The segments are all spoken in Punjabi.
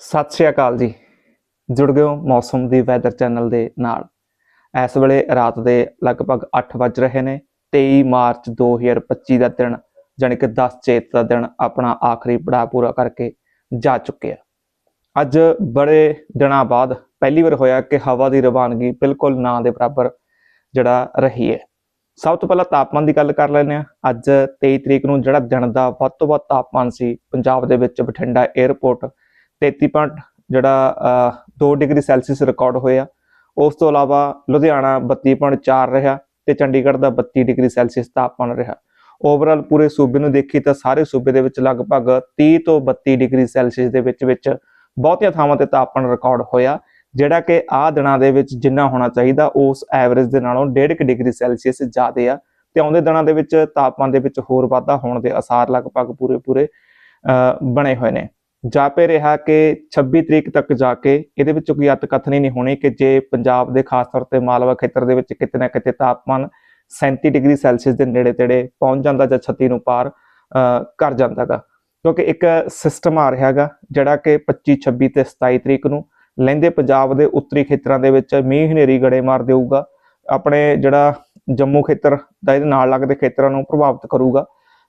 ਸਤਿ ਸ਼੍ਰੀ ਅਕਾਲ ਜੀ। ਜੁੜ ਗਏ ਹੋ ਮੌਸਮ ਦੀ ਵੈਦਰ ਚੈਨਲ ਦੇ ਨਾਲ। ਇਸ ਵੇਲੇ ਰਾਤ ਦੇ ਲਗਭਗ 8 ਵੱਜ ਰਹੇ ਨੇ। 23 ਮਾਰਚ 2025 ਦਾ ਦਿਨ, ਜਾਣੀ ਕਿ 10 ਚੇਤ ਦਾ ਦਿਨ ਆਪਣਾ ਆਖਰੀ ਪੜਾਅ ਪੂਰਾ ਕਰਕੇ ਜਾ ਚੁੱਕਿਆ ਅੱਜ ਬੜੇ ਦਿਨਾਂ ਬਾਅਦ ਪਹਿਲੀ ਵਾਰ ਹੋਇਆ ਕਿ ਹਵਾ ਦੀ ਰਵਾਨਗੀ ਬਿਲਕੁਲ ਨਾ ਦੇ ਬਰਾਬਰ ਜਿਹੜਾ ਰਹੀ ਹੈ। ਸਭ ਤੋਂ ਪਹਿਲਾਂ ਤਾਪਮਾਨ ਦੀ ਗੱਲ ਕਰ ਲੈਂਦੇ ਹਾਂ। ਅੱਜ 23 ਤਰੀਕ ਨੂੰ ਜਿਹੜਾ ਦਿਨ ਦਾ ਵੱਧ ਤੋਂ ਵੱਧ ਤਾਪਮਾਨ ਸੀ, ਪੰਜਾਬ ਦੇ ਵਿੱਚ ਬਠਿੰਡਾ 에ਅਰਪੋਰਟ 33 ਪੁਆਇੰਟ ਜਿਹੜਾ ਅਹ, 2 ਡਿਗਰੀ ਸੈਲਸੀਅਸ ਰਿਕਾਰਡ ਹੋਇਆ ਉਸ ਤੋਂ ਇਲਾਵਾ ਲੁਧਿਆਣਾ 32.4 ਰਿਹਾ ਤੇ ਚੰਡੀਗੜ੍ਹ ਦਾ 32 ਡਿਗਰੀ ਸੈਲਸੀਅਸ ਤਾਪਮਾਨ ਰਿਹਾ। ਓਵਰਆਲ ਪੂਰੇ ਸੂਬੇ ਨੂੰ ਦੇਖੀ ਤਾਂ ਸਾਰੇ ਸੂਬੇ ਦੇ ਵਿੱਚ ਲਗਭਗ 30 ਤੋਂ 32 ਡਿਗਰੀ ਸੈਲਸੀਅਸ ਦੇ ਵਿੱਚ ਵਿੱਚ ਬਹੁਤੀਆਂ ਥਾਵਾਂ ਤੇ ਤਾਪਮਾਨ ਰਿਕਾਰਡ ਹੋਇਆ ਜਿਹੜਾ ਕਿ ਆ ਦਿਨਾਂ ਦੇ ਵਿੱਚ ਜਿੰਨਾ ਹੋਣਾ ਚਾਹੀਦਾ ਉਸ ਐਵਰੇਜ ਦੇ ਨਾਲੋਂ 1.5 ਡਿਗਰੀ ਸੈਲਸੀਅਸ ਜ਼ਿਆਦਾ ਆ ਤੇ ਆਉਂਦੇ ਦਿਨਾਂ ਦੇ ਵਿੱਚ ਤਾਪਮਾਨ ਦੇ ਵਿੱਚ ਹੋਰ ਵਾਧਾ ਹੋਣ ਦੇ ਅਸਾਰ ਲਗਭਗ ਪੂਰੇ ਪੂਰੇ ਬਣੇ ਹੋਏ ਨੇ। ਜਾਪੇ ਰਿਹਾ ਕਿ 26 ਤਰੀਕ ਤੱਕ ਜਾ ਕੇ ਇਹਦੇ ਵਿੱਚ ਕੋਈ ਅਤਕਥਨੀ ਨਹੀਂ ਹੋਣੀ ਕਿ ਜੇ ਪੰਜਾਬ ਦੇ ਖਾਸ ਤੌਰ ਤੇ ਮਾਲਵਾ ਖੇਤਰ ਦੇ ਵਿੱਚ ਕਿਤੇ ਨਾ ਕਿਤੇ ਤਾਪਮਾਨ 37 ਡਿਗਰੀ ਸੈਲਸੀਅਸ ਦੇ ਨੇੜੇ ਤੇੜੇ ਪਹੁੰਚ ਜਾਂਦਾ ਜਾਂ 36 ਨੂੰ ਪਾਰ ਅਹ, ਕਰ ਜਾਂਦਾਗਾ ਕਿਉਂਕਿ ਇੱਕ ਸਿਸਟਮ ਆ ਰਿਹਾਗਾ ਜਿਹੜਾ ਕਿ 25 26 ਤੇ 27 ਤਰੀਕ ਨੂੰ ਲਹਿੰਦੇ ਪੰਜਾਬ ਦੇ ਉੱਤਰੀ ਖੇਤਰਾਂ ਦੇ ਵਿੱਚ ਮੀਂਹ ਹਨੇਰੀ ਗੜੇ ਮਾਰ ਦੇਊਗਾ ਆਪਣੇ ਜਿਹੜਾ ਜੰਮੂ ਖੇਤਰ ਦਾ ਇਹਦੇ ਨਾਲ ਲੱਗਦੇ ਖੇਤਰਾਂ ਨੂੰ ਪ੍ਰਭਾਵਿਤ ਕਰੂਗਾ।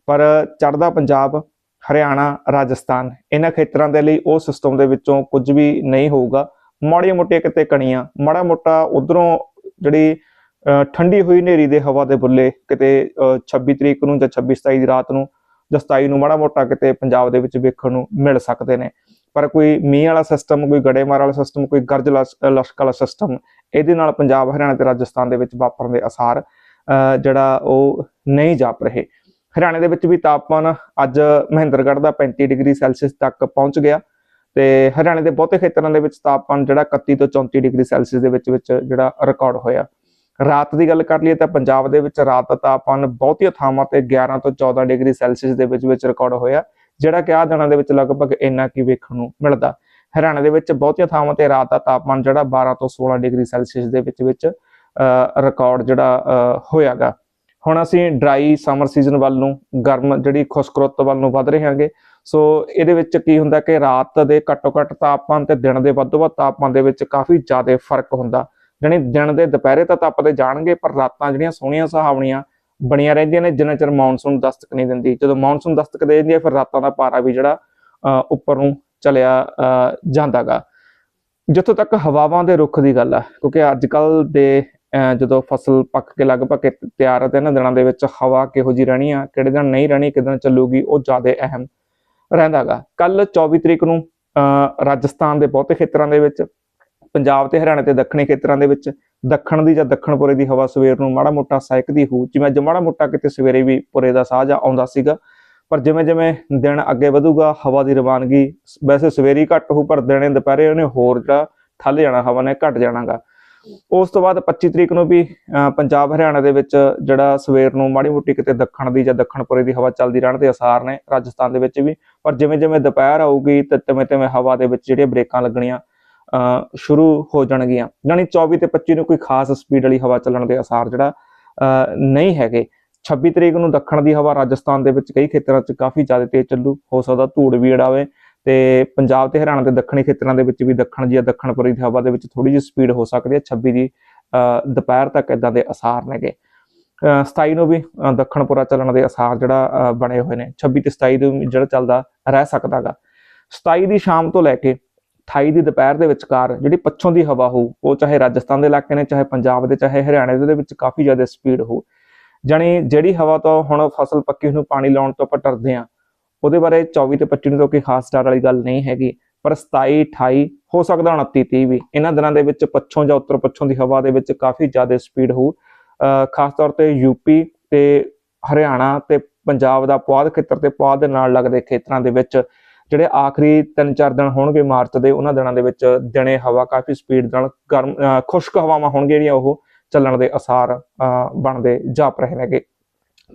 ਪਰ ਚੜ੍ਹਦਾ ਪੰਜਾਬ ਹਰਿਆਣਾ ਰਾਜਸਥਾਨ ਇਹਨਾਂ ਖੇਤਰਾਂ ਦੇ ਲਈ ਉਹ ਸਿਸਟਮ ਦੇ ਵਿੱਚੋਂ ਕੁਝ ਵੀ ਨਹੀਂ ਹੋਊਗਾ। ਮਾੜੀਆਂ ਮੋਟੀਆਂ ਕਿਤੇ ਕਣੀਆਂ ਮਾੜਾ ਮੋਟਾ ਉਧਰੋਂ ਜਿਹੜੀ ਠੰਡੀ ਹੋਈ ਹਨੇਰੀ ਦੇ ਹਵਾ ਦੇ ਬੁੱਲੇ ਕਿਤੇ ਅਹ, 26 ਤਰੀਕ ਨੂੰ ਜਾਂ 26 27 ਦੀ ਰਾਤ ਨੂੰ ਜਾਂ 27 ਨੂੰ ਮਾੜਾ ਮੋਟਾ ਕਿਤੇ ਪੰਜਾਬ ਦੇ ਵਿੱਚ ਵੇਖਣ ਨੂੰ ਮਿਲ ਸਕਦੇ ਨੇ। ਪਰ ਕੋਈ ਮੀਂਹ ਵਾਲਾ ਸਿਸਟਮ ਕੋਈ ਗੜੇਮਾਰ ਵਾਲਾ ਸਿਸਟਮ ਕੋਈ ਗਰਜ ਲਸ਼- ਲਸ਼ਕ ਵਾਲਾ ਸਿਸਟਮ ਇਹਦੇ ਨਾਲ ਪੰਜਾਬ ਹਰਿਆਣਾ ਤੇ ਰਾਜਸਥਾਨ ਦੇ ਵਿੱਚ ਵਾਪਰਨ ਦੇ ਅਸਾਰ ਜਿਹੜਾ ਉਹ ਨਹੀਂ ਜਾਪ ਰਹੇ। ਹਰਿਆਣੇ ਦੇ ਵਿੱਚ ਵੀ ਤਾਪਮਾਨ ਅੱਜ ਮਹਿੰਦਰਗੜ੍ਹ ਦਾ 35 ਡਿਗਰੀ ਸੈਲਸੀਅਸ ਤੱਕ ਪਹੁੰਚ ਗਿਆ ਤੇ ਹਰਿਆਣੇ ਦੇ ਬਹੁਤੇ ਖੇਤਰਾਂ ਦੇ ਵਿੱਚ ਤਾਪਮਾਨ ਜਿਹੜਾ 31 ਤੋਂ 34 ਡਿਗਰੀ ਸੈਲਸੀਅਸ ਦੇ ਵਿੱਚ ਵਿੱਚ ਜਿਹੜਾ ਰਿਕਾਰਡ ਹੋਇਆ। ਰਾਤ ਦੀ ਗੱਲ ਕਰ ਲਈਏ ਤਾਂ ਪੰਜਾਬ ਦੇ ਵਿੱਚ ਰਾਤ ਦਾ ਤਾਪਮਾਨ ਬਹੁਤੀਆਂ ਥਾਵਾਂ ਤੇ 11 ਤੋਂ 14 ਡਿਗਰੀ ਸੈਲਸੀਅਸ ਦੇ ਵਿੱਚ ਵਿੱਚ ਰਿਕਾਰਡ ਹੋਇਆ ਜਿਹੜਾ ਕਿ ਆਹ ਦਿਨਾਂ ਦੇ ਵਿੱਚ ਲਗਭਗ ਇੰਨਾ ਕੀ ਵੇਖਣ ਨੂੰ ਮਿਲਦਾ। ਹਰਿਆਣਾ ਦੇ ਵਿੱਚ ਬਹੁਤੀਆਂ ਥਾਵਾਂ ਤੇ ਰਾਤ ਦਾ ਤਾਪਮਾਨ ਜਿਹੜਾ 12 ਤੋਂ 16 ਡਿਗਰੀ ਸੈਲਸੀਅਸ ਦੇ ਵਿੱਚ ਵਿੱਚ ਰਿਕਾਰਡ ਜਿਹੜਾ ਅਹ, ਹੋਇਆਗਾ। ਹੁਣ ਅਸੀਂ ਡਰਾਈ ਸਮਰ ਸੀਜ਼ਨ ਵੱਲ ਨੂੰ ਗਰਮ ਜਿਹੜੀ ਖੁਸ਼ਕ ਰੁੱਤ ਵੱਲ ਨੂੰ ਵੱਧ ਰਹੇ ਹਾਂਗੇ। ਸੋ ਇਹਦੇ ਵਿੱਚ ਕੀ ਹੁੰਦਾ ਕਿ ਰਾਤ ਦੇ ਘੱਟੋ ਘੱਟ ਤਾਪਮਾਨ ਤੇ ਦਿਨ ਦੇ ਵੱਧੋ ਵੱਧ ਤਾਪਮਾਨ ਦੇ ਵਿੱਚ ਕਾਫੀ ਜ਼ਿਆਦਾ ਫ਼ਰਕ ਹੁੰਦਾ। ਜਾਣੀ ਦਿਨ ਦੇ ਦੁਪਹਿਰੇ ਤਾਂ ਤਪਦੇ ਜਾਣਗੇ ਪਰ ਰਾਤਾਂ ਜਿਹੜੀਆਂ ਸੋਹਣੀਆਂ ਸੁਹਾਵਣੀਆਂ ਬਣੀਆਂ ਰਹਿੰਦੀਆਂ ਨੇ ਜਿੰਨਾ ਚਿਰ ਮੌਨਸੂਨ ਦਸਤਕ ਨਹੀਂ ਦਿੰਦੀ। ਜਦੋਂ ਮੌਨਸੂਨ ਦਸਤਕ ਦੇ ਦਿੰਦੀ ਹੈ ਫਿਰ ਰਾਤਾਂ ਦਾ ਪਾਰਾ ਵੀ ਜਿਹੜਾ ਉੱਪਰ ਨੂੰ ਚਲਿਆ ਅਹ, ਜਾਂਦਾਗਾ। ਜਿੱਥੋਂ ਤੱਕ ਹਵਾਵਾਂ ਦੇ ਰੁੱਖ ਦੀ ਗੱਲ ਆ ਕਿਉਂਕਿ ਅੱਜ ਕੱਲ ਦੇ ਜਦੋਂ ਫਸਲ ਪੱਕ ਕੇ ਲਗਭਗ ਤਿਆਰ ਹੈ ਤੇ ਇਹਨਾਂ ਦਿਨਾਂ ਦੇ ਵਿੱਚ ਹਵਾ ਕਿਹੋ ਜੀ ਰਹਿਣੀ ਆ, ਕਿਹੜੇ ਦਿਨ ਨਹੀਂ ਰਹਿਣੀ ਕਿਦਾਂ ਚੱਲੂਗੀ, ਉਹ ਜ਼ਿਆਦਾ ਅਹਿਮ ਰਹਿੰਦਾਗਾ। ਕੱਲ 24 ਤਰੀਕ ਨੂੰ ਰਾਜਸਥਾਨ ਦੇ ਬਹੁਤੇ ਖੇਤਰਾਂ ਦੇ ਵਿੱਚ, ਪੰਜਾਬ ਤੇ ਹਰਿਆਣਾ ਤੇ ਦੱਖਣੀ ਖੇਤਰਾਂ ਦੇ ਵਿੱਚ, ਦੱਖਣ ਦੀ ਜਾਂ ਦੱਖਣਪੁਰੇ ਦੀ ਹਵਾ ਸਵੇਰ ਨੂੰ ਮਾੜਾ ਮੋਟਾ ਸਹਿਕਦੀ ਹੋਊ। ਜਿਵੇਂ ਅੱਜ ਮਾੜਾ ਮੋਟਾ ਕਿਤੇ ਸਵੇਰੇ ਵੀ ਪੁਰੇ ਦਾ ਸਾਹ ਜਾਂ ਆਉਂਦਾ ਸੀਗਾ, ਪਰ ਜਿਵੇਂ ਜਿਵੇਂ ਦਿਨ ਅੱਗੇ ਵਧੂਗਾ, ਹਵਾ ਦੀ ਰਵਾਨਗੀ ਵੈਸੇ ਸਵੇਰੇ ਹੀ ਘੱਟ ਹੋਊ, ਪਰ ਦਿਨੇ ਦੁਪਹਿਰੇ ਉਹਨੇ ਹੋਰ ਜਿਹੜਾ ਥੱਲੇ ਜਾਣਾ, ਹਵਾ ਨੇ ਘਟ ਜਾਣਾਗਾ। ਉਸ ਤੋਂ ਬਾਅਦ 25 ਤਰੀਕ ਨੂੰ ਵੀ ਅਹ, ਪੰਜਾਬ ਹਰਿਆਣਾ ਦੇ ਵਿੱਚ ਜਿਹੜਾ ਸਵੇਰ ਨੂੰ ਮਾੜੀ ਮੋਟੀ ਕਿਤੇ ਦੱਖਣ ਦੀ ਜਾਂ ਦੱਖਣਪੁਰੇ ਦੀ ਹਵਾ ਚੱਲਦੀ ਰਹਿਣ ਦੇ ਅਸਾਰ ਨੇ ਰਾਜਸਥਾਨ ਦੇ ਵਿੱਚ ਵੀ। ਪਰ ਜਿਵੇਂ ਜਿਵੇਂ ਦੁਪਹਿਰ ਆਊਗੀ ਤੇ ਤਿਵੇਂ ਤਿਵੇਂ ਹਵਾ ਦੇ ਵਿੱਚ ਜਿਹੜੀਆਂ ਬ੍ਰੇਕਾਂ ਲੱਗਣੀਆਂ ਅਹ, ਸ਼ੁਰੂ ਹੋ ਜਾਣਗੀਆਂ। ਜਾਣੀ 24 ਤੇ 25 ਨੂੰ ਕੋਈ ਖਾਸ ਸਪੀਡ ਵਾਲੀ ਹਵਾ ਚੱਲਣ ਦੇ ਅਸਾਰ ਜਿਹੜਾ ਅਹ, ਨਹੀਂ ਹੈਗੇ। 26 ਤਰੀਕ ਨੂੰ ਦੱਖਣ ਦੀ ਹਵਾ ਰਾਜਸਥਾਨ ਦੇ ਵਿੱਚ ਕਈ ਖੇਤਰਾਂ 'ਚ ਕਾਫੀ ਜ਼ਿਆਦਾ ਤੇਜ਼ ਚੱਲੂ। ਹੋ ਸਕਦਾ ਧੂੜ ਵੀ ਉਡਾਵੇ ਤੇ ਪੰਜਾਬ ਤੇ ਹਰਿਆਣਾ ਦੇ ਦੱਖਣੀ ਖੇਤਰਾਂ ਦੇ ਵਿੱਚ ਵੀ ਦੱਖਣ ਜਾਂ ਦੱਖਣਪੁਰੀ ਦੀ ਹਵਾ ਦੇ ਵਿੱਚ ਥੋੜੀ ਜਿਹੀ ਸਪੀਡ ਹੋ ਸਕਦੀ ਹੈ 26 ਦੀ ਦੁਪਹਿਰ ਤੱਕ ਇਦਾਂ ਦੇ ਅਸਾਰ ਨੇਗੇ ਅਹ, 27 ਨੂੰ ਵੀ ਦੱਖਣਪੁਰਾ ਚੱਲਣ ਦੇ ਅਸਾਰ ਜਿਹੜਾ ਬਣੇ ਹੋਏ ਨੇ। 26 ਤੇ 27 ਨੂੰ ਜਿਹੜਾ ਚੱਲਦਾ ਰਹਿ ਸਕਦਾਗਾ 27 ਦੀ ਸ਼ਾਮ ਤੋਂ ਲੈ ਕੇ 28 ਦੀ ਦੁਪਹਿਰ ਦੇ ਵਿਚਕਾਰ ਜਿਹੜੀ ਪੱਛੋਂ ਦੀ ਹਵਾ ਹੋਊ ਉਹ ਚਾਹੇ ਰਾਜਸਥਾਨ ਦੇ ਇਲਾਕੇ ਨੇ ਚਾਹੇ ਪੰਜਾਬ ਦੇ ਚਾਹੇ ਹਰਿਆਣੇ ਦੇ ਵਿੱਚ ਕਾਫੀ ਜ਼ਿਆਦਾ ਸਪੀਡ ਹੋਊ। ਜਾਣੀ ਜਿਹੜੀ ਹਵਾ ਤੋਂ ਹੁਣ ਫਸਲ ਪੱਕੀ ਨੂੰ ਪਾਣੀ ਲਾਉਣ ਤੋਂ ਆਪਾਂ ਡਰਦੇ ਆ ਉਹਦੇ ਬਾਰੇ 24 ਤੇ 25 ਨੂੰ ਤਾਂ ਕੋਈ ਖਾਸ ਡਰ ਵਾਲੀ ਗੱਲ ਨਹੀਂ ਹੈਗੀ, ਪਰ 27 28 ਹੋ ਸਕਦਾ 29 30 ਵੀ। ਇਹਨਾਂ ਦਿਨਾਂ ਦੇ ਵਿੱਚ ਪੱਛੋਂ ਜਾਂ ਉੱਤਰ ਪੱਛੋਂ ਦੀ ਹਵਾ ਦੇ ਵਿੱਚ ਕਾਫੀ ਜ਼ਿਆਦਾ ਸਪੀਡ ਹੋਊ। ਅਹ ਖਾਸ ਤੌਰ ਤੇ ਯੂਪੀ ਤੇ ਹਰਿਆਣਾ ਤੇ ਪੰਜਾਬ ਦਾ ਪੁਆਧ ਖੇਤਰ ਤੇ ਪੁਆਧ ਦੇ ਨਾਲ ਲੱਗਦੇ ਖੇਤਰਾਂ ਦੇ ਵਿੱਚ ਜਿਹੜੇ ਆਖਰੀ 3-4 ਦਿਨ ਹੋਣਗੇ ਮਾਰਚ ਦੇ, ਉਹਨਾਂ ਦਿਨਾਂ ਦੇ ਵਿੱਚ ਦਿਨੇ ਹਵਾ ਕਾਫੀ ਸਪੀਡ ਨਾਲ ਗਰਮ ਖੁਸ਼ਕ ਹਵਾਵਾਂ ਹੋਣਗੀਆਂ ਜਿਹੜੀਆਂ ਉਹ ਚੱਲਣ ਦੇ ਅਸਾਰ, ਅਹ ਬਣਦੇ ਜਾਪ ਰਹੇ ਨੇਗੇ।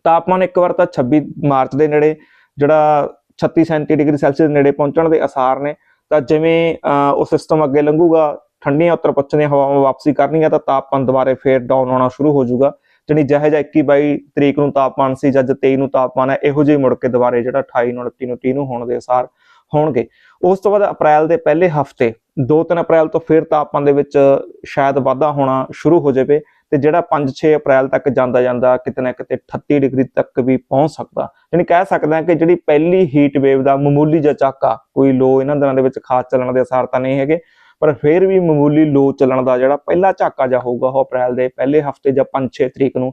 ਤਾਪਮਾਨ ਇੱਕ ਵਾਰ ਤਾਂ 26 ਮਾਰਚ ਦੇ ਨੇੜੇ ਜਿਹੜਾ 36 37 ਡਿਗਰੀ ਸੈਲਸੀਅਸ ਨੇੜੇ ਪਹੁੰਚਣ ਦੇ ਅਸਾਰ ਨੇ, ਤਾਂ ਜਿਵੇਂ ਉਹ ਸਿਸਟਮ ਅੱਗੇ ਲੰਘੂਗਾ, ਠੰਡੀਆਂ ਉੱਤਰ ਪੱਛਮ ਦੀਆਂ ਹਵਾਵਾਂ ਵਾਪਸੀ ਕਰਨਗੀਆਂ ਤਾਂ ਤਾਪਮਾਨ ਦੁਬਾਰੇ ਫੇਰ ਡਾਊਨ ਹੋਣਾ ਸ਼ੁਰੂ ਹੋ ਜਾਊਗਾ। ਜਾਣੀ ਜਿਹੋ ਜਿਹਾ 21 22 ਤਰੀਕ ਨੂੰ ਤਾਪਮਾਨ ਸੀ ਜਾਂ ਅੱਜ 23 ਨੂੰ ਤਾਪਮਾਨ ਹੈ, ਇਹੋ ਜਿਹੇ ਮੁੜ ਕੇ ਦੁਬਾਰੇ ਜਿਹੜਾ 28 ਨੂੰ 29 ਨੂੰ 30 ਨੂੰ ਹੋਣ ਦੇ ਅਸਾਰ ਹੋਣਗੇ। ਉਸ ਤੋਂ ਬਾਅਦ ਅਪ੍ਰੈਲ ਦੇ ਪਹਿਲੇ ਹਫ਼ਤੇ 2-3 ਅਪ੍ਰੈਲ ਤੋਂ ਫਿਰ ਤਾਪਮਾਨ ਦੇ ਵਿੱਚ ਸ਼ਾਇਦ ਵਾਧਾ ਹੋਣਾ ਸ਼ੁਰੂ ਹੋ ਜਾਵੇ। ਤੇ ਜਿਹੜਾ 5-6 ਅਪ੍ਰੈਲ ਤੱਕ ਜਾਂਦਾ ਜਾਂਦਾ ਕਿਤੇ ਨਾ ਕਿਤੇ 38 ਡਿਗਰੀ ਤੱਕ ਵੀ ਪਹੁੰਚ ਸਕਦਾ। ਯਾਨੀ ਕਹਿ ਸਕਦੇ ਹਾਂ ਕਿ ਜਿਹੜੀ ਪਹਿਲੀ ਹੀਟ ਵੇਵ ਦਾ ਮਾਮੂਲੀ ਜਿਹਾ ਝਾਕਾ ਕੋਈ ਲੋ ਇਹਨਾਂ ਦਿਨਾਂ ਦੇ ਵਿੱਚ ਖਾਸ ਚੱਲਣ ਦੇ ਅਸਾਰ ਤਾਂ ਨਹੀਂ ਹੈਗੇ, ਪਰ ਫਿਰ ਵੀ ਮਾਮੂਲੀ ਲੋ ਚੱਲਣ ਦਾ ਜਿਹੜਾ ਪਹਿਲਾ ਝਾਕਾ ਜਾ ਹੋਊਗਾ ਉਹ ਅਪ੍ਰੈਲ ਦੇ ਪਹਿਲੇ ਹਫ਼ਤੇ ਜਾਂ 5-6 ਤਰੀਕ ਨੂੰ,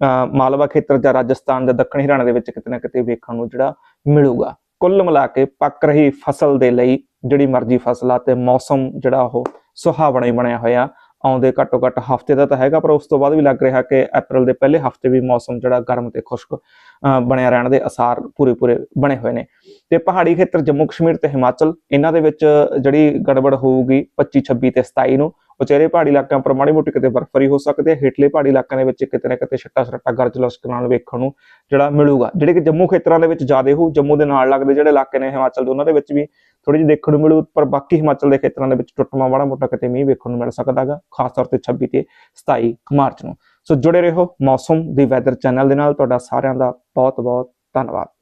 ਅਹ, ਮਾਲਵਾ ਖੇਤਰ ਜਾਂ ਰਾਜਸਥਾਨ ਜਾਂ ਦੱਖਣੀ ਹਰਿਆਣਾ ਦੇ ਵਿੱਚ ਕਿਤੇ ਨਾ ਕਿਤੇ ਵੇਖਣ ਨੂੰ ਜਿਹੜਾ ਮਿਲੂਗਾ। ਕੁੱਲ ਮਿਲਾ ਕੇ ਪੱਕ ਰਹੀ ਫਸਲ ਦੇ ਲਈ ਜਿਹੜੀ ਮਰਜ਼ੀ ਫਸਲ ਆ ਤੇ ਮੌਸਮ ਜਿਹੜਾ ਉਹ ਸੁਹਾਵਣਾ ਹੀ ਬਣਿਆ ਹੋਇਆ। ਆਉਂਦੇ ਘੱਟੋ ਘੱਟ ਹਫ਼ਤੇ ਦਾ ਤਾਂ ਹੈਗਾ, ਪਰ ਉਸ ਤੋਂ ਬਾਅਦ ਵੀ ਲੱਗ ਰਿਹਾ ਕਿ ਅਪ੍ਰੈਲ ਦੇ ਪਹਿਲੇ ਹਫ਼ਤੇ ਵੀ ਮੌਸਮ ਜਿਹੜਾ ਗਰਮ ਤੇ ਖੁਸ਼ਕ, ਅਹ, ਬਣਿਆ ਰਹਿਣ ਦੇ ਅਸਾਰ ਪੂਰੇ ਪੂਰੇ ਬਣੇ ਹੋਏ ਨੇ। ਤੇ ਪਹਾੜੀ ਖੇਤਰ ਜੰਮੂ ਕਸ਼ਮੀਰ ਤੇ ਹਿਮਾਚਲ, ਇਹਨਾਂ ਦੇ ਵਿੱਚ ਜਿਹੜੀ ਗੜਬੜ ਹੋਊਗੀ 25 26 ਤੇ 27 ਨੂੰ ਉਚੇਰੇ ਪਹਾੜੀ ਇਲਾਕਿਆਂ ਪਰ ਮਾੜੀ ਮੋਟੀ ਕਿਤੇ ਬਰਫਬਾਰੀ ਹੋ ਸਕਦੀ ਹੈ, ਹੇਠਲੇ ਪਹਾੜੀ ਇਲਾਕਿਆਂ ਦੇ ਵਿੱਚ ਕਿਤੇ ਨਾ ਕਿਤੇ ਛੱਟਾ ਛੱਟਾ ਗਰਜ ਲਸਕ ਨਾਲ ਵੇਖਣ ਨੂੰ ਜਿਹੜਾ ਮਿਲੂਗਾ। ਜਿਹੜੇ ਕਿ ਜੰਮੂ ਖੇਤਰਾਂ ਦੇ ਵਿੱਚ ਜ਼ਿਆਦਾ ਹੋ, ਜੰਮੂ ਦੇ ਨਾਲ ਲੱਗਦੇ ਜਿਹੜੇ ਇਲਾਕੇ ਨੇ ਹਿਮਾਚਲ ਦੇ, ਉਹਨਾਂ ਦੇ ਵਿੱਚ ਵੀ ਥੋੜੀ ਜਿਹੀ ਦੇਖਣ ਨੂੰ ਮਿਲੂ, ਪਰ ਬਾਕੀ ਹਿਮਾਚਲ ਦੇ ਖੇਤਰਾਂ ਦੇ ਵਿੱਚ ਟੁੱਟਮਾ ਮਾੜਾ ਮੋਟਾ ਕਿਤੇ ਮੀਂਹ ਵੇਖਣ ਨੂੰ ਮਿਲ ਸਕਦਾ ਹੈਗਾ, ਖਾਸ ਤੌਰ ਤੇ 26 ਤੇ 27 ਮਾਰਚ ਨੂੰ। ਸੋ ਜੁੜੇ ਰਹੋ ਮੌਸਮ ਦੀ ਵੈਦਰ ਚੈਨਲ ਦੇ ਨਾਲ। ਤੁਹਾਡਾ ਸਾਰਿਆਂ ਦਾ ਬਹੁਤ ਬਹੁਤ ਧੰਨਵਾਦ।